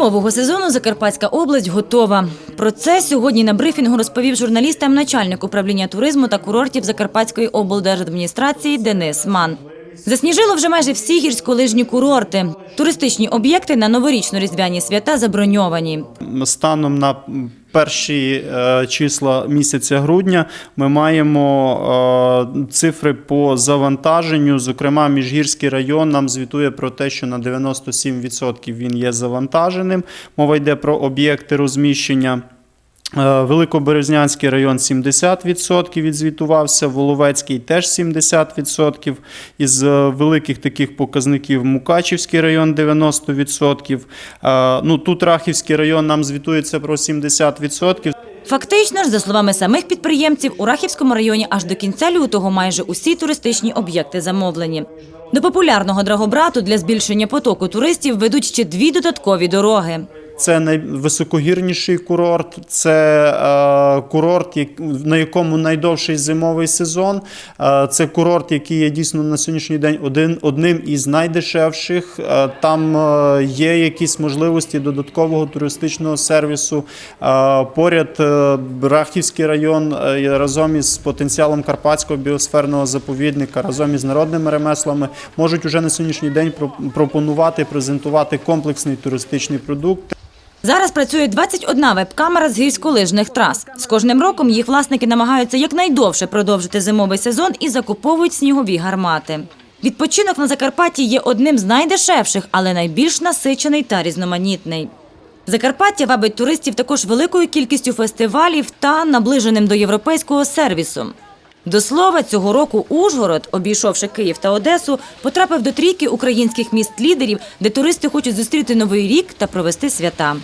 зимового сезону Закарпатська область готова. Про це сьогодні на брифінгу розповів журналістам начальник управління туризму та курортів Закарпатської облдержадміністрації Денис Ман. Засніжило вже майже всі гірськолижні курорти. Туристичні об'єкти на новорічно-різдвяні свята заброньовані. Станом на перші е, числа місяця грудня ми маємо е, цифри по завантаженню. Зокрема, Міжгірський район нам звітує про те, що на 97% він є завантаженим. Мова йде про об'єкти розміщення. Е, Великоберезнянський район 70% відзвітувався, Воловецький теж 70%. Із е, великих таких показників Мукачівський район 90%. Е, Ну, тут Рахівський район нам звітується про 70%. Фактично ж, за словами самих підприємців, у Рахівському районі аж до кінця лютого майже усі туристичні об'єкти замовлені. До популярного Драгобрату для збільшення потоку туристів ведуть ще дві додаткові дороги. Це найвисокогірніший курорт, це е, курорт, на якому найдовший зимовий сезон. Е, це курорт, який є дійсно на сьогоднішній день один, одним із найдешевших. Е, там є якісь можливості додаткового туристичного сервісу. Поряд Рахівський район разом із потенціалом Карпатського біосферного заповідника, разом із народними ремеслами можуть уже на сьогоднішній день про- пропонувати, презентувати комплексний туристичний продукт. Зараз працює 21 веб-камера з гірськолижних трас. З кожним роком їх власники намагаються якнайдовше продовжити зимовий сезон і закуповують снігові гармати. Відпочинок на Закарпатті є одним з найдешевших, але найбільш насичений та різноманітний. Закарпаття вабить туристів також великою кількістю фестивалів та наближеним до європейського сервісу. До слова, цього року Ужгород, обійшовши Київ та Одесу, потрапив до трійки українських міст-лідерів, де туристи хочуть зустріти новий рік та провести свята.